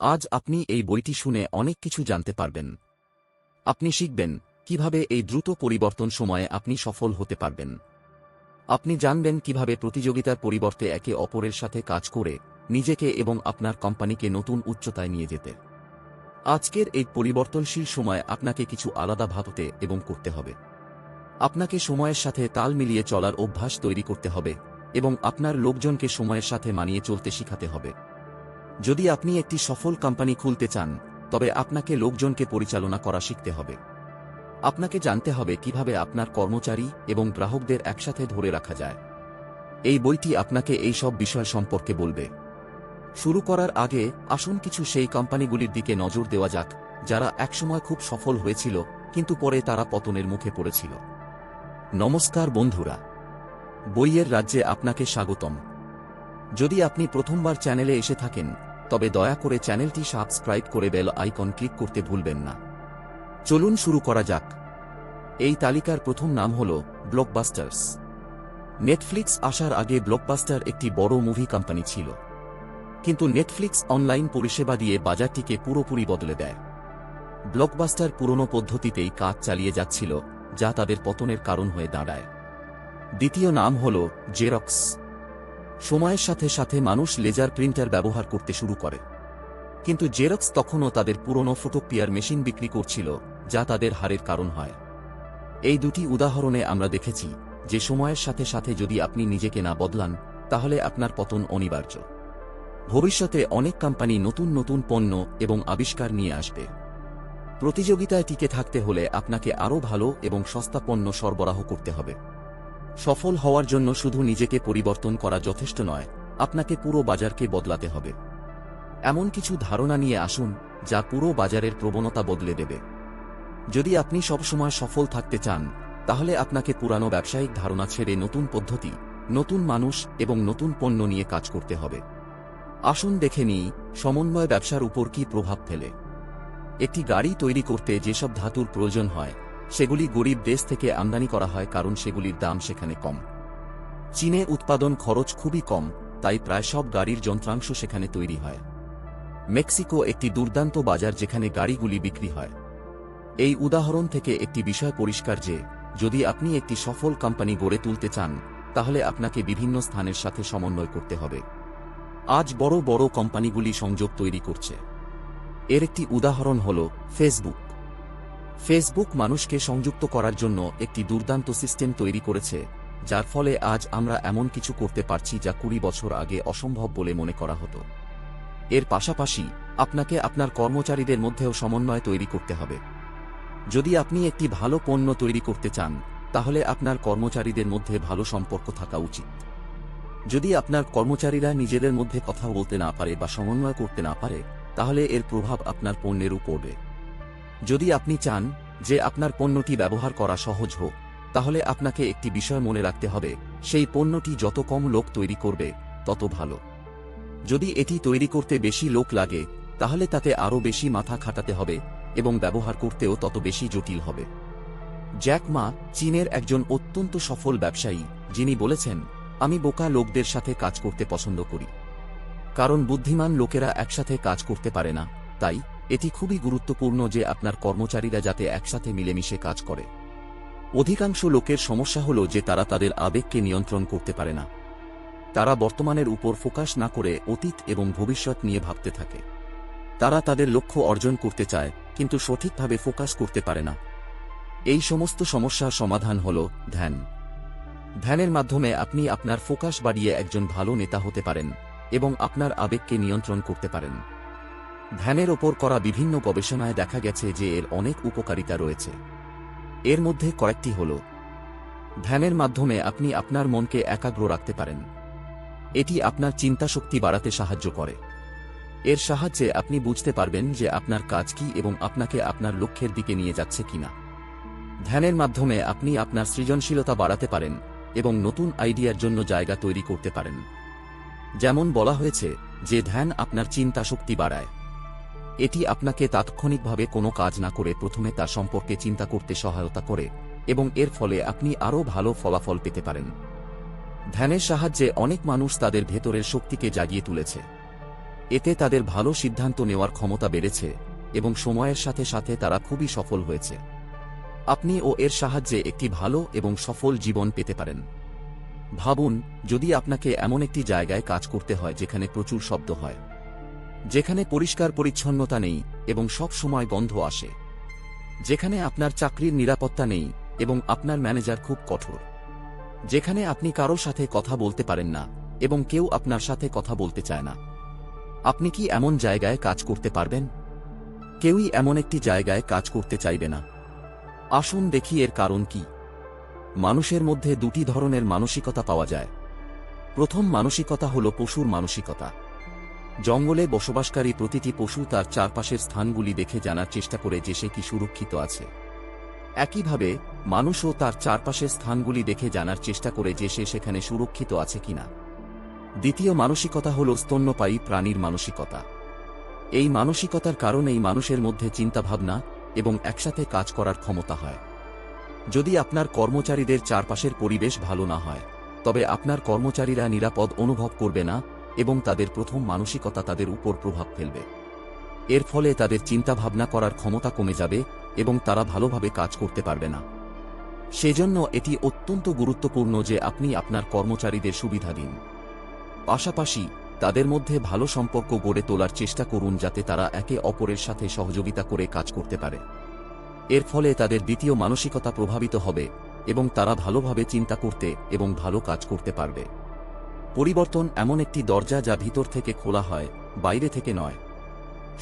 আজ আপনি এই বইটি শুনে অনেক কিছু জানতে পারবেন। আপনি শিখবেন কীভাবে এই দ্রুত পরিবর্তন সময়ে আপনি সফল হতে পারবেন। আপনি জানবেন কীভাবে প্রতিযোগিতার পরিবর্তে একে অপরের সাথে কাজ করে নিজেকে এবং আপনার কোম্পানিকে নতুন উচ্চতায় নিয়ে যেতে। আজকের এই পরিবর্তনশীল সময় আপনাকে কিছু আলাদা ভাবতে এবং করতে হবে। আপনাকে সময়ের সাথে তাল মিলিয়ে চলার অভ্যাস তৈরি করতে হবে এবং আপনার লোকজনকে সময়ের সাথে মানিয়ে চলতে শিখাতে হবে। যদি আপনি একটি সফল কোম্পানি খুলতে চান, তবে আপনাকে লোকজনকে পরিচালনা করা শিখতে হবে। আপনাকে জানতে হবে কীভাবে আপনার কর্মচারী এবং গ্রাহকদের একসাথে ধরে রাখা যায়। এই বইটি আপনাকে এই সব বিষয় সম্পর্কে বলবে। শুরু করার আগে আসুন কিছু সেই কোম্পানিগুলির দিকে নজর দেওয়া যাক, যারা একসময় খুব সফল হয়েছিল, কিন্তু পরে তারা পতনের মুখে পড়েছিল। নমস্কার বন্ধুরা। বইয়ের রাজ্যে আপনাকে স্বাগতম। যদি আপনি প্রথমবার চ্যানেলে এসে থাকেন তবে দয়া করে চ্যানেলটি সাবস্ক্রাইব করে বেল আইকন ক্লিক করতে ভুলবেন না। চলুন শুরু করা যাক। এই তালিকার প্রথম নাম হল ব্লকবাস্টার্স। নেটফ্লিক্স আসার আগে ব্লকবাস্টার একটি বড় মুভি কোম্পানি ছিল। কিন্তু নেটফ্লিক্স অনলাইন পরিষেবা দিয়ে বাজারটিকে পুরোপুরি বদলে দেয়। ব্লকবাস্টার পুরনো পদ্ধতিতেই কাজ চালিয়ে যাচ্ছিল, যা তাদের পতনের কারণ হয়ে দাঁড়ায়। দ্বিতীয় নাম হল জেরক্স। সময়ের সাথে সাথে মানুষ লেজার প্রিন্টার ব্যবহার করতে শুরু করে। কিন্তু জেরক্স তখনও তাদের পুরনো ফটোপিয়ার মেশিন বিক্রি করছিল, যা তাদের হারের কারণ হয়। এই দুটি উদাহরণে আমরা দেখেছি যে সময়ের সাথে সাথে যদি আপনি নিজেকে না বদলান, তাহলে আপনার পতন অনিবার্য। ভবিষ্যতে অনেক কোম্পানি নতুন নতুন পণ্য এবং আবিষ্কার নিয়ে আসবে। প্রতিযোগিতায় টিকে থাকতে হলে আপনাকে আরও ভালো এবং সস্তা পণ্য সরবরাহ করতে হবে। সফল হওয়ার জন্য শুধু নিজেকে পরিবর্তন করা যথেষ্ট নয়, আপনাকে পুরো বাজারকে বদলাতে হবে। এমন কিছু ধারণা নিয়ে আসুন, যা পুরো বাজারের প্রবণতা বদলে দেবে। যদি আপনি সবসময় সফল থাকতে চান, তাহলে আপনাকে পুরানো ব্যবসায়িক ধারণা ছেড়ে নতুন পদ্ধতি, নতুন মানুষ এবং নতুন পণ্য নিয়ে কাজ করতে হবে। আসুন দেখে নিই, সমন্বয় ব্যবসার উপর কি প্রভাব ফেলে। একটি গাড়ি তৈরি করতে যেসব ধাতুর প্রয়োজন হয় সেগুলি গরিব দেশ থেকে আমদানি করা হয় কারণ সেগুলির দাম সেখানে কম। চীনে উৎপাদন খরচ খুবই কম, তাই প্রায় সব গাড়ির যন্ত্রাংশ সেখানে তৈরি হয়। মেক্সিকো একটি দুর্দান্ত বাজার যেখানে গাড়িগুলি বিক্রি হয়। এই উদাহরণ থেকে একটি বিষয় পরিষ্কার যে, যদি আপনি একটি সফল কোম্পানি গড়ে তুলতে চান, তাহলে আপনাকে বিভিন্ন স্থানের সাথে সমন্বয় করতে হবে। আজ বড় বড় কোম্পানিগুলি সংযোগ তৈরি করছে। এর একটি উদাহরণ হল ফেসবুক। ফেসবুক মানুষকে সংযুক্ত করার জন্য একটি দুর্দান্ত সিস্টেম তৈরি করেছে, যার ফলে আজ আমরা এমন কিছু করতে পারছি যা কুড়ি বছর আগে অসম্ভব বলে মনে করা হতো। এর পাশাপাশি, আপনাকে আপনার কর্মচারীদের মধ্যেও সমন্বয় তৈরি করতে হবে। যদি আপনি একটি ভালো পণ্য তৈরি করতে চান, তাহলে আপনার কর্মচারীদের মধ্যে ভালো সম্পর্ক থাকা উচিত। যদি আপনার কর্মচারীরা নিজেদের মধ্যে কথা বলতে না পারে বা সমন্বয় করতে না পারে, তাহলে এর প্রভাব আপনার পণ্যেরও পড়বে। যদি আপনি চান যে আপনার পণ্যটি ব্যবহার করা সহজ হোক, তাহলে আপনাকে একটি বিষয় মনে রাখতে হবে, সেই পণ্যটি যত কম লোক তৈরি করবে, তত ভালো। যদি এটি তৈরি করতে বেশি লোক লাগে, তাহলে তাতে আরও বেশি মাথা খাটাতে হবে এবং ব্যবহার করতেও তত বেশি জটিল হবে। জ্যাক মা চীনের একজন অত্যন্ত সফল ব্যবসায়ী, যিনি বলেছেন, আমি বোকা লোকদের সাথে কাজ করতে পছন্দ করি। কারণ বুদ্ধিমান লোকেরা একসাথে কাজ করতে পারে না, তাই এটি খুবই গুরুত্বপূর্ণ যে আপনার কর্মচারীরা যাতে একসাথে মিলেমিশে কাজ করে। অধিকাংশ লোকের সমস্যা হল যে তারা তাদের আবেগকে নিয়ন্ত্রণ করতে পারে না। তারা বর্তমানের উপর ফোকাস না করে অতীত এবং ভবিষ্যৎ নিয়ে ভাবতে থাকে। তারা তাদের লক্ষ্য অর্জন করতে চায়, কিন্তু সঠিকভাবে ফোকাস করতে পারে না। এই সমস্ত সমস্যার সমাধান হল ধ্যান। ধ্যানের মাধ্যমে আপনি আপনার ফোকাস বাড়িয়ে একজন ভালো নেতা হতে পারেন এবং আপনার আবেগকে নিয়ন্ত্রণ করতে পারেন। ধ্যানের ওপর করা বিভিন্ন গবেষণায় দেখা গেছে যে এর অনেক উপকারিতা রয়েছে। এর মধ্যে কয়েকটি হল, ধ্যানের মাধ্যমে আপনি আপনার মনকে একাগ্র রাখতে পারেন। এটি আপনার চিন্তাশক্তি বাড়াতে সাহায্য করে। এর সাহায্যে আপনি বুঝতে পারবেন যে আপনার কাজ কি এবং আপনাকে আপনার লক্ষ্যের দিকে নিয়ে যাচ্ছে কিনা। ধ্যানের মাধ্যমে আপনি আপনার সৃজনশীলতা বাড়াতে পারেন এবং নতুন আইডিয়ার জন্য জায়গা তৈরি করতে পারেন। যেমন বলা হয়েছে যে ধ্যান আপনার চিন্তা শক্তি বাড়ায়। এটি আপনাকে তাৎক্ষণিকভাবে কোনো কাজ না করে প্রথমে তা সম্পর্কে চিন্তা করতে সহায়তা করে এবং এর ফলে আপনি আরও ভালো ফলাফল পেতে পারেন। ধ্যানের সাহায্যে অনেক মানুষ তাদের ভেতরের শক্তিকে জাগিয়ে তুলেছে। এতে তাদের ভালো সিদ্ধান্ত নেওয়ার ক্ষমতা বেড়েছে এবং সময়ের সাথে সাথে তারা খুবই সফল হয়েছে। আপনি ও এর সাহায্যে একটি ভালো এবং সফল জীবন পেতে পারেন। ভাবুন, যদি আপনাকে এমন একটি জায়গায় কাজ করতে হয় যেখানে প্রচুর শব্দ হয় যেখানে পরিষ্কার পরিচ্ছন্নতা নেই এবং সব সময় গন্ধ আসে। যেখানে আপনার চাকরির নিরাপত্তা নেই এবং আপনার ম্যানেজার খুব কঠোর। যেখানে আপনি কারও সাথে কথা বলতে পারেন না এবং কেউ আপনার সাথে কথা বলতে চায় না। আপনি কি এমন জায়গায় কাজ করতে পারবেন? কেউই এমন একটি জায়গায় কাজ করতে চাইবে না। আসুন দেখি এর কারণ কি। মানুষের মধ্যে দুটি ধরনের মানসিকতা পাওয়া যায়। প্রথম মানসিকতা হল পশুর মানসিকতা। জঙ্গলে বসবাসকারী প্রতিটি পশু তার চারপাশের স্থানগুলি দেখে জানার চেষ্টা করে যে সে কি সুরক্ষিত আছে। একইভাবে, মানুষও তার চারপাশের স্থানগুলি দেখে জানার চেষ্টা করে যে সে সেখানে সুরক্ষিত আছে কিনা। দ্বিতীয় মানসিকতা হল স্তন্যপায়ী প্রাণীর মানসিকতা। এই মানসিকতার কারণেই মানুষের মধ্যে চিন্তাভাবনা এবং একসাথে কাজ করার ক্ষমতা হয়। যদি আপনার কর্মচারীদের চারপাশের পরিবেশ ভালো না হয়, তবে আপনার কর্মচারীরা নিরাপদ অনুভব করবে না এবং তাদের প্রথম মানসিকতা তাদের উপর প্রভাব ফেলবে। এর ফলে তাদের চিন্তাভাবনা করার ক্ষমতা কমে যাবে এবং তারা ভালোভাবে কাজ করতে পারবে না। সেজন্য এটি অত্যন্ত গুরুত্বপূর্ণ যে আপনি আপনার কর্মচারীদের সুবিধা দিন। পাশাপাশি তাদের মধ্যে ভালো সম্পর্ক গড়ে তোলার চেষ্টা করুন যাতে তারা একে অপরের সাথে সহযোগিতা করে কাজ করতে পারে। এর ফলে তাদের দ্বিতীয় মানসিকতা প্রভাবিত হবে এবং তারা ভালোভাবে চিন্তা করতে এবং ভালো কাজ করতে পারবে। পরিবর্তন এমন একটি দরজা যা ভিতর থেকে খোলা হয়, বাইরে থেকে নয়।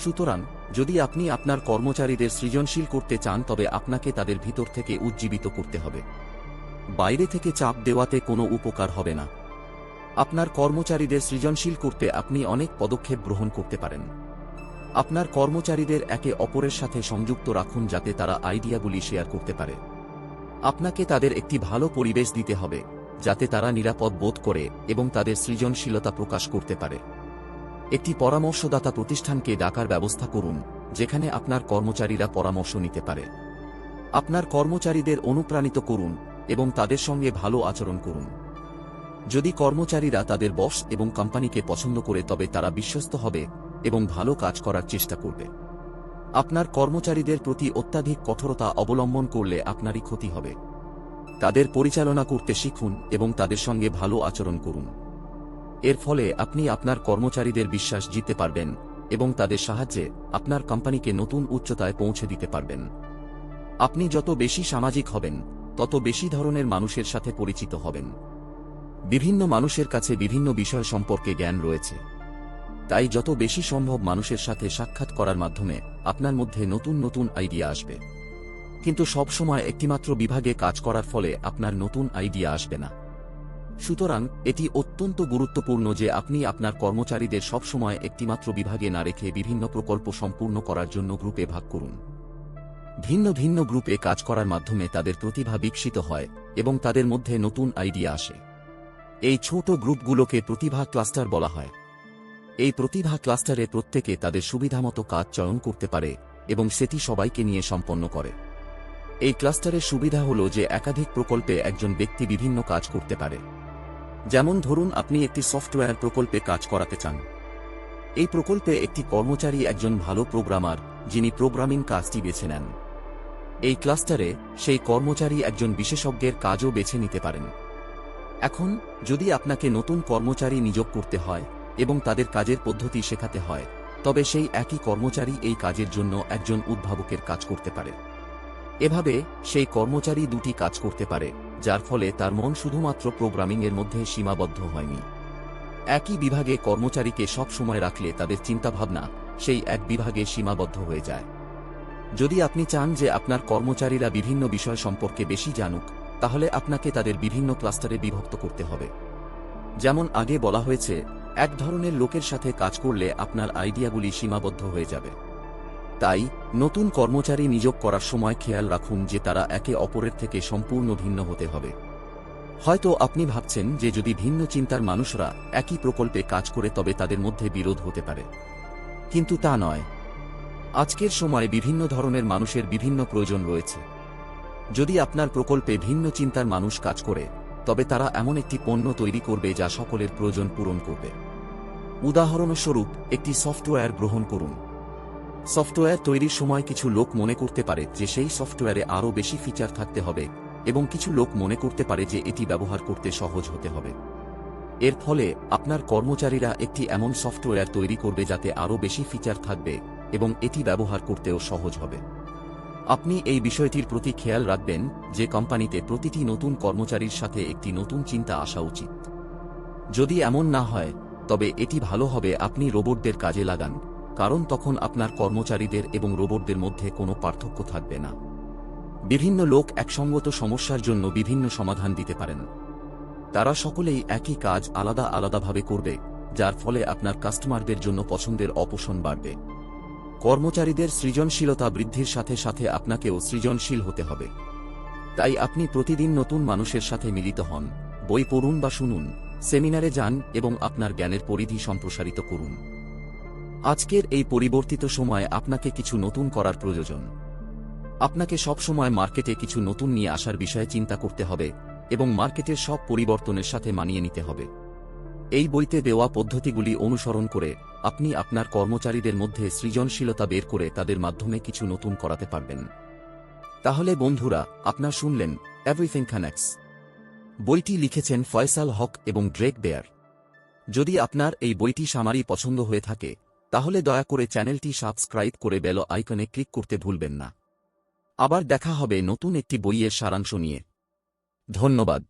সুতরাং, যদি আপনি আপনার কর্মচারীদের সৃজনশীল করতে চান, তবে আপনাকে তাদের ভিতর থেকে উজ্জীবিত করতে হবে। বাইরে থেকে চাপ দেওয়াতে কোনো উপকার হবে না। আপনার কর্মচারীদের সৃজনশীল করতে আপনি অনেক পদক্ষেপ গ্রহণ করতে পারেন। আপনার কর্মচারীদের একে অপরের সাথে সংযুক্ত রাখুন যাতে তারা আইডিয়াগুলি শেয়ার করতে পারে। আপনাকে তাদের একটি ভালো পরিবেশ দিতে হবে। যাতে তারা নিরাপদ বোধ করে এবং তাদের সৃজনশীলতা প্রকাশ করতে পারে। একটি পরামর্শদাতা প্রতিষ্ঠানকে ডাকার ব্যবস্থা করুন, যেখানে আপনার কর্মচারীরা পরামর্শ নিতে পারে। আপনার কর্মচারীদের অনুপ্রাণিত করুন এবং তাদের সঙ্গে ভালো আচরণ করুন। যদি কর্মচারীরা তাদের বস এবং কোম্পানিকে পছন্দ করে, তবে তারা বিশ্বস্ত হবে এবং ভালো কাজ করার চেষ্টা করবে। আপনার কর্মচারীদের প্রতি অত্যাধিক কঠোরতা অবলম্বন করলে আপনারই ক্ষতি হবে। তাদের পরিচালনা করতে শিখুন এবং তাদের সঙ্গে ভালো আচরণ করুন। এর ফলে আপনি আপনার কর্মচারীদের বিশ্বাস জিততে পারবেন এবং তাদের সাহায্যে আপনার কোম্পানিকে নতুন উচ্চতায় পৌঁছে দিতে পারবেন। আপনি যত বেশি সামাজিক হবেন, তত বেশি ধরনের মানুষের সাথে পরিচিত হবেন। বিভিন্ন মানুষের কাছে বিভিন্ন বিষয় সম্পর্কে জ্ঞান রয়েছে। তাই যত বেশি সম্ভব মানুষের সাথে সাক্ষাৎ করার মাধ্যমে আপনার মধ্যে নতুন নতুন আইডিয়া আসবে। কিন্তু সবসময় একটিমাত্র বিভাগে কাজ করার ফলে আপনার নতুন আইডিয়া আসবে না। সুতরাং, এটি অত্যন্ত গুরুত্বপূর্ণ যে আপনি আপনার কর্মচারীদের সবসময় একটিমাত্র বিভাগে না রেখে বিভিন্ন প্রকল্প সম্পূর্ণ করার জন্য গ্রুপে ভাগ করুন। ভিন্ন ভিন্ন গ্রুপে কাজ করার মাধ্যমে তাদের প্রতিভা বিকশিত হয় এবং তাদের মধ্যে নতুন আইডিয়া আসে। এই ছোট গ্রুপগুলোকে প্রতিভা ক্লাস্টার বলা হয়। এই প্রতিভা ক্লাস্টারে প্রত্যেকে তাদের সুবিধামতো কাজ চয়ন করতে পারে এবং সেটি সবাইকে নিয়ে সম্পন্ন করে। এই ক্লাস্টারের সুবিধা হল যে একাধিক প্রকল্পে একজন ব্যক্তি বিভিন্ন কাজ করতে পারে। যেমন ধরুন, আপনি একটি সফটওয়্যার প্রকল্পে কাজ করাতে চান। এই প্রকল্পে একটি কর্মচারী একজন ভালো প্রোগ্রামার, যিনি প্রোগ্রামিং কাজটি বেছে নেন। এই ক্লাস্টারে সেই কর্মচারী একজন বিশেষজ্ঞের কাজও বেছে নিতে পারেন। এখন, যদি আপনাকে নতুন কর্মচারী নিয়োগ করতে হয় এবং তাদের কাজের পদ্ধতি শেখাতে হয়, তবে সেই একই কর্মচারী এই কাজের জন্য একজন উদ্ভাবকের কাজ করতে পারে। এভাবে, সেই কর্মচারী দুটি কাজ করতে পারে, যার ফলে তার মন শুধুমাত্র প্রোগ্রামিংয়ের মধ্যে সীমাবদ্ধ হয়নি। একই বিভাগে কর্মচারীকে সব সময় রাখলে তাদের চিন্তাভাবনা, সেই এক বিভাগে সীমাবদ্ধ হয়ে যায়। যদি আপনি চান যে আপনার কর্মচারীরা বিভিন্ন বিষয় সম্পর্কে বেশি জানুক, তাহলে আপনাকে তাদের বিভিন্ন ক্লাস্টারে বিভক্ত করতে হবে। যেমন আগে বলা হয়েছে, এক ধরনের লোকের সাথে কাজ করলে আপনার আইডিয়াগুলি সীমাবদ্ধ হয়ে যাবে। তাই, নতুন কর্মচারী নিয়োগ করার সময় খেয়াল রাখুন যে তারা একে অপরের থেকে সম্পূর্ণ ভিন্ন হতে হবে। হয়তো আপনি ভাবছেন যে যদি ভিন্ন চিন্তার মানুষরা একই প্রকল্পে কাজ করে তবে তাদের মধ্যে বিরোধ হতে পারে। কিন্তু তা নয়। আজকের সময়ে বিভিন্ন ধরনের মানুষের বিভিন্ন প্রয়োজন রয়েছে। যদি আপনার প্রকল্পে ভিন্ন চিন্তার মানুষ কাজ করে, তবে তারা এমন একটি পণ্য তৈরি করবে যা সকলের প্রয়োজন পূরণ করবে। উদাহরণস্বরূপ, একটি সফটওয়্যার গ্রহণ করুন। সফটওয়্যার তৈরির সময় কিছু লোক মনে করতে পারে যে সেই সফটওয়্যারে আরও বেশি ফিচার থাকতে হবে এবং কিছু লোক মনে করতে পারে যে এটি ব্যবহার করতে সহজ হতে হবে। এর ফলে আপনার কর্মচারীরা একটি এমন সফটওয়্যার তৈরি করবে যাতে আরও বেশি ফিচার থাকবে এবং এটি ব্যবহার করতেও সহজ হবে। আপনি এই বিষয়টির প্রতি খেয়াল রাখবেন যে কোম্পানিতে প্রতিটি নতুন কর্মচারীর সাথে একটি নতুন চিন্তা আসা উচিত। যদি এমন না হয়, তবে এটি ভালো হবে আপনি রোবটদের কাজে লাগান। কারণ তখন আপনার কর্মচারীদের এবং রোবটদের মধ্যে কোনো পার্থক্য থাকবে না। বিভিন্ন লোক একসঙ্গত সমস্যার জন্য বিভিন্ন সমাধান দিতে পারেন। তারা সকলেই একই কাজ আলাদা আলাদাভাবে করবে, যার ফলে আপনার কাস্টমারদের জন্য পছন্দের অপোষণ বাড়বে। কর্মচারীদের সৃজনশীলতা বৃদ্ধির সাথে সাথে আপনাকেও সৃজনশীল হতে হবে। তাই আপনি প্রতিদিন নতুন মানুষের সাথে মিলিত হন, বই পড়ুন বা শুনুন, সেমিনারে যান এবং আপনার জ্ঞানের পরিধি সম্প্রসারিত করুন। আজকের এই পরিবর্তিত সময়ে আপনাকে কিছু নতুন করার প্রয়োজন। আপনাকে সবসময় মার্কেটে কিছু নতুন নিয়ে আসার বিষয়ে চিন্তা করতে হবে এবং মার্কেটের সব পরিবর্তনের সাথে মানিয়ে নিতে হবে। এই বইতে দেওয়া পদ্ধতিগুলি অনুসরণ করে আপনি আপনার কর্মচারীদের মধ্যে সৃজনশীলতা বের করে তাদের মাধ্যমে কিছু নতুন করাতে পারবেন। তাহলে বন্ধুরা, আপনার শুনলেন এভরিথিং কানেক্টস বইটি লিখেছেন ফয়সাল হক এবং ড্রেক বেয়ার। যদি আপনার এই বইটি সামারি পছন্দ হয়ে থাকে তাহলে দয়া করে চ্যানেলটি সাবস্ক্রাইব করে বেল আইকনে ক্লিক করতে ভুলবেন না। আবার দেখা হবে নতুন একটি বইয়ের সারাংশ নিয়ে। ধন্যবাদ।